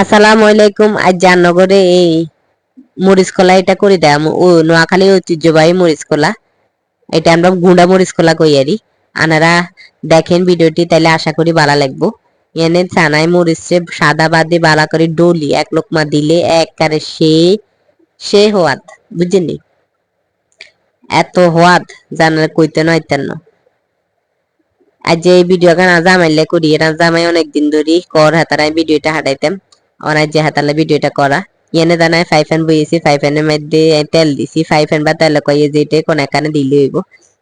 আসসালামু আলাইকুম, আজ জাননগরে এই মরিচ কলা এটা করে দেয়। ও নোয়াখালী ঐতিহ্যবাহী মরিচ কলা এটা আমরা গুঁড়া মরিচ কলা কইয়ারি আনারা দেখেন ভিডিওটি তাহলে আশা করি ভালো লাগবো। এনে চানাই মরিচে সাদা বাদে বালা করে ডলি, এক লোকমা দিলে একবারে সে সে হওয়াত বুঝছেনি এত হওয়াত জানার কইতে নয় তেন। আজ এই ভিডিও গান জামাইলে করি এরা জামাই অনেক দিন ধরে কর হাতারাই ভিডিওটা হাঁটাইতাম। অনেক যে হাতালে ভিডিওটা করা। এনে দানায় ফাইভ ফ্যান বইয়েছি ফাইভ ফ্যানের মধ্যে তেল দিছি ফাইভ ফ্যান বা তেল কয়ে যেটা কোন এখানে দিলে হইব।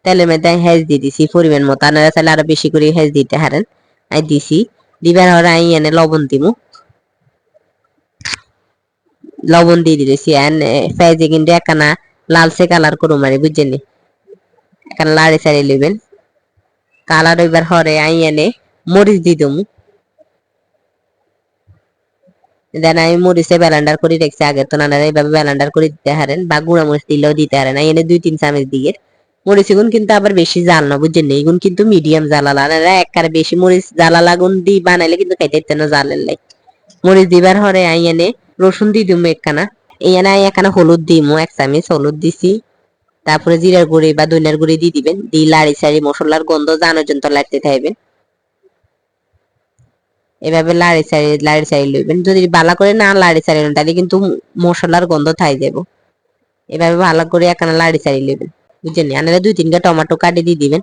তেলের মধ্যে হেজ দিয়ে দিছি পরিমাণ মতো। আপনারা চাইলে আরও বেশি করে হেজ দিতে হারেন। আই দিছি। দিবার হরে আই এনে লবণ দিমু। লবণ দিয়ে দিয়েছি এন ফেজে কিন্তু একখানা লালচে কালার করু মারি বুঝছেন এখানে লাড়ি সারি লইবেন। কালার হইবার হরে আই এনে মরিচ দিয়ে দমু। দেন আমি মরিচে ব্যালান্ডার করে রেখেছি আগে তো নানারা এইভাবে ব্যালান্ডার করে দিতে হারেন বা গুঁড়া মরিচ দিলেও দিতে হারেন। এনে দুই তিন চামচ দিয়ে। মরিচ এগুন কিন্তু আবার বেশি জাল না, বুঝছেন? এগুন কিন্তু মিডিয়াম জ্বালা নানারা একবারে বেশি মরিচ জ্বালা লাগুন দি বানাইলে কিন্তু খাইতে ইচ্ছে না জালের লাই। মরিচ দিবার হরে আই এনে রসুন দিয়ে দিমু একখানা। এনে আই একখানা হলুদ দিমু, এক চামচ হলুদ দিছি। তারপরে জিরার গুঁড়ি বা দইনার গুঁড়ি দিয়ে দিবেন। দিয়ে লাড়ি সারি মশলার গন্ধ জানার জন্য লাগতে থাকবেন এভাবে লাড়ি চাড়ি লাড়ি চাড়ি লইবেন। যদি ভালো করে না লাড়ি চাড়ি তাহলে কিন্তু মশলার গন্ধ থাই যাব এভাবে ভালো করে একখানা লাড়ি চাড়ি লইবেন, বুঝছেন আনারে দুই তিনটা টমেটো কাটি দিয়ে দিবেন।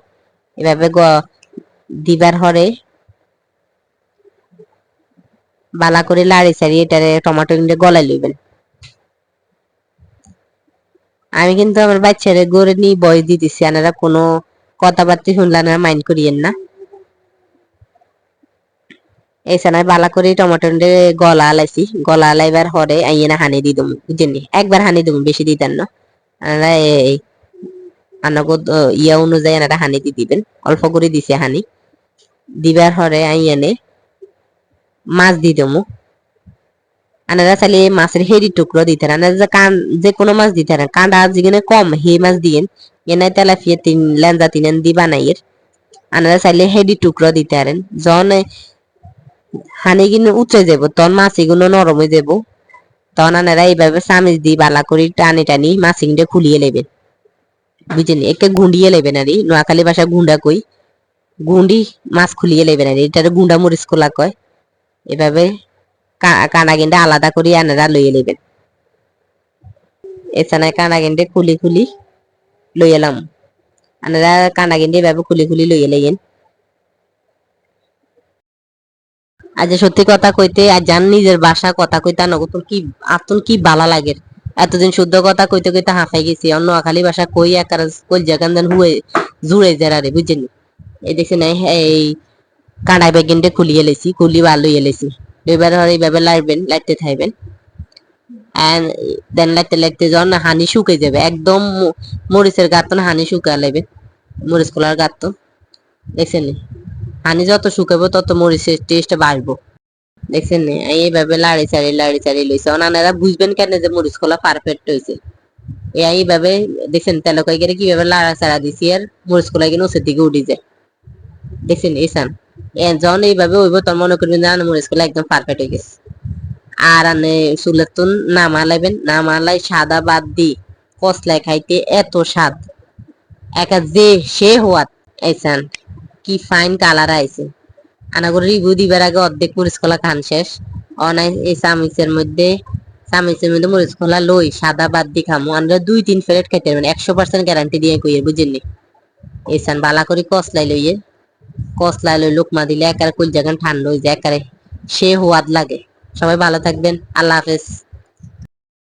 এভাবে দিবার হরে বালা করে লাড়ি চাড়ি এটারে টমেটো কিন্তু গলায় লইবেন। আমি কিন্তু আমার বাচ্চারে গড়ে নিয়ে বয় দিতেছি, আনারা কোনো কথাবার্তা শুনলে আনারা মাইন্ড করিয়েন না। এছাড়া বালা করে টমেটো গলা আলাইছি। গলা আলাইবার হরে আইনা হানি দি দম বুঝছেন একবার হানি দম, বেশি দিতেন না। এই ইয়া অনুযায়ী এনারা হানি দি দিবেন। অল্প করে দিছে হানি। দিবার হরে আইয়ানে মাছ দি দমু। আনারা চাইলে মাছের হেরি টুকরো দিতে আনারা কান যে কোনো মাছ দিতে কাঁডা যেখানে কম হে মাছ দিয়েন। এনে তেলাফিয়া তিন লেন্দা তিন দি বানাইয়ের আনারা চাইলে হেডি টুকরো দিতে পারেন জন হানি কিন্তু উঠে যাব, তখন মাছিগুলো নরম হয়ে যাব। তখন আনারা এইভাবে চামিচ দি বালা করে টানি টানি মাছিগুলো খুলিয়ে নেবেন বুঝলেন একে গুন্ডিয়ে নেবেন আর নোয়াখালী ভাষা গুন্ডা কই। গুন্ডি মাছ খুলিয়ে নেবেন আর এটার গুন্ডা মরিচ খোলা কয়। এভাবে কানা গেন্ডে আলাদা করে আনারা লইয়ে নেবেন এছাড়া কানা গেন্ডে খুলি খুলি লই এলাম। আনারা কানা গেন্ডে এভাবে খুলি খুলি লইয়ে লইয়েন আজ সত্যি কথা কইতে আর জান নিজের বাসা কথা কইতা কইতে নগতন কি আতন কি বালা লাগে? এতদিন শুদ্ধ কথা কইতে কইতে হাঁফাই গেছি অন্য আখালি ভাষা কই একার কই জাগান দেন হুয়ে জুড়ে যারা বুঝছেন এই দেখছেন এই কাঁড়াই বেগিনটে খুলিয়ে লেছি খুলি ভালো লেছি এবার এইভাবে লাইবেন লাইতে এন্ড দেন লাইতে লাইতে যখন হানি শুকে যাবে, একদম মরিচের গাত হানি শুকা লাইবে। মরিচ কলার গাত দেখছেন হানি যত শুকাবো, তত মরিচের টেস্ট বাড়বো। দেখছেন এইভাবে লাড়ি চাড়ি লাড়ি চাড়ি লইছে। অনানারা বুঝবেন কেন যে মরিচ কলা পারফেক্ট হয়েছে এইভাবে, দেখছেন তেলকাই গেলে কীভাবে লাড়া চাড়া দিছি আর মরিচ কলা কিনে ওসের দিকে উঠে যায়। দেখছেন এসান যখন এইভাবে হইব, তখন মনে করবেন যে মরিচ কলা একদম পারফেক্ট হয়ে গেছে। আর আনে চুলের তো নামালাইবেন নামালাই সাদা বাদ দি কসলাই খাইতে এত স্বাদ। একা যে সে হওয়াত এইসান? কি ফাইন কালার আইছে। আনাগর রিভিউ দিবার আগে অর্ধেক মরিচ কলা খান শেষ। অনাই এই চামিচের মধ্যে চামিচের মধ্যে মরিচ কলা লই সাদা বাদ দি খামু। আমরা দুই তিন প্লেট খাইতে পারবেন। একশো পার্সেন্ট গ্যারান্টি দিয়ে কইয়ে বুঝেননি এসান বালা করে কসলাই লইয়ে, কসলাই লই লোকমা দিলে একারে কল জাগান ঠান্ডা হয়ে যায়, একারে সে হওয়াদ লাগে। সবাই ভালো থাকবেন। আল্লাহ হাফেজ।